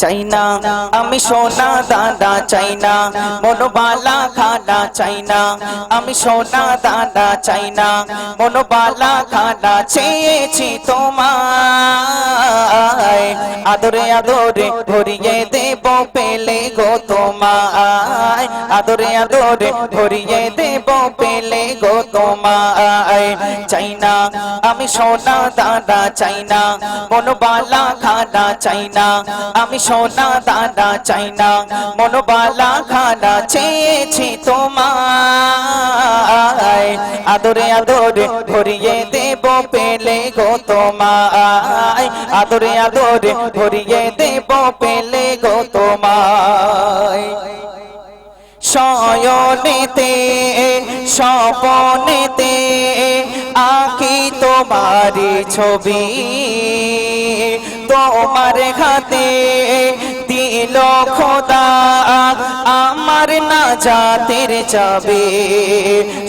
চাই না আমি সোনা দাদা চাই না মনোবালা খানা চাই না আমি সোনা দাদা চাই না মনোবালা খানা চেয়েছি তোমায়। আদরে আদরে ভরিয়ে দেব পেলে গো তোমায়। আদরে আদরে ভরিয়ে দেব পেলে গো তোমায়। চাই না আমি সোনা দাদা চাই না মনোবালা খানা চাই না আমি সোনা দাদা চাই না মনোবালা খানা চেয়েছি তোমায়। আদরে আদরে ভরিয়ে দেব পেলে গো তোমায়। আদরে আদরে ভরিয়ে দেব পেলে গো তোমায়। শয়নেতে, স্বপনেতে আঁকি তোমারি ছবি। তোমার হাতে দিল খোদা, আমার না জাতের যাবে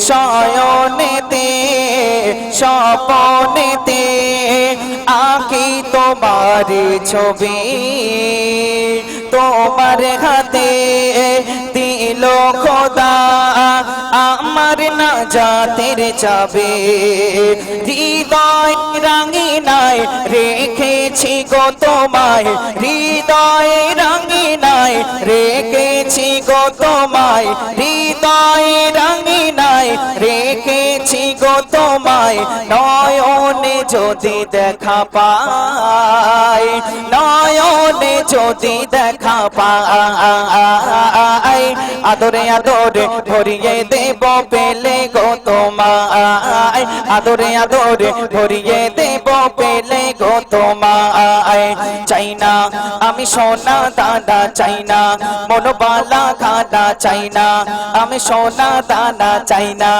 শয়নেতে, স্বপনেতে আঁকি তোমারি ছবি। তোমার হাতে দিল খোদা, আমার না জাতের যাবে হৃদয় রাঙিনায় রেখেছি গো তোমায়, হৃদয় রাঙিনায় রেখেছি গো তোমায় হৃদয় রাঙিনায় রেখেছি গো তোমায় যদি দেখা পাই, নয়নে যদি দেখা পাই, আদরে আদরে ভরিয়ে দেব পেলে গো তোমায়। আদরে আদরে ভরিয়ে দেব পেলে গো তোমায়। চাই না আমি সোনা দাদা চাই না মনোবালা খানা, চাই না আমি সোনা দাদা চাই না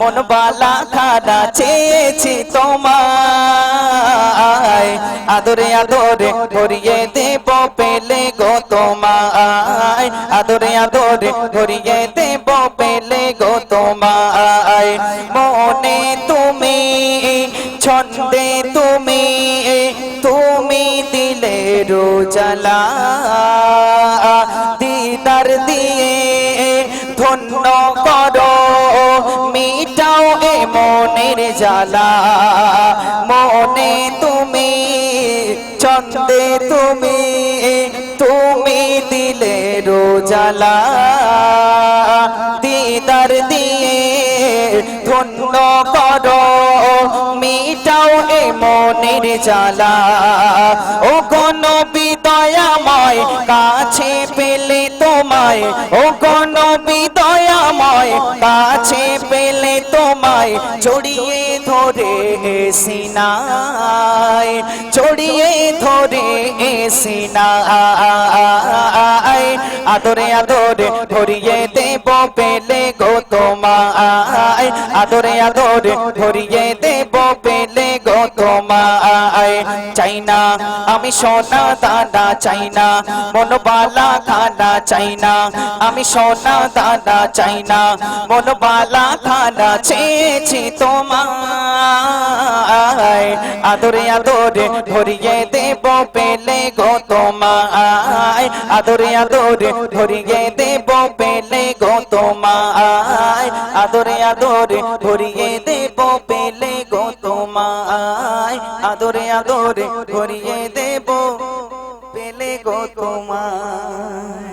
মনোবালা খানা চেয়েছি তোমায় আদরে আদরে ভরিয়ে দেব পেলে গো তোমায়। আদরে আদরে ভরিয়ে দেব পেলে গো তোমায়। মনে তুমি, ছন্দে তুমি তুমি দিলে রোজালা। জ্বালা মনে তুমি, চন্দে তুমি তুমি দিলে রোজালা। দিদার দিয়ে ধন্য করো, মিটাও এ মনের জ্বালা। ও কোন বিদয়াময় কাছে পেলে তোমায় ও কাছে পেলে তোমায় জড়িয়ে ধরে সিনায় জড়িয়ে ধরে সিনায় আদরে আদরে ধরিয়ে দেব পেলে গো তোমায়। আদরে আদরে ধরিয়ে দেব তোমায় চাই না। আমি সোনা দাদা চাই না, মনবালা খানা চাই না। আমি সোনা দাদা চাই না, মনবালা খানা চেয়েছি তোমায়। আদরে আদরে ধরিয়ে দেব পেলে গো তোমায়। আদরে আদরে ধরিয়ে দেব পেলে গো তোমায়। আদরে আদরে ধরিয়ে দেব পেলে গো তোমায়। আদরে আদরে ধরিয়ে দেব পেলে গো তোমায়।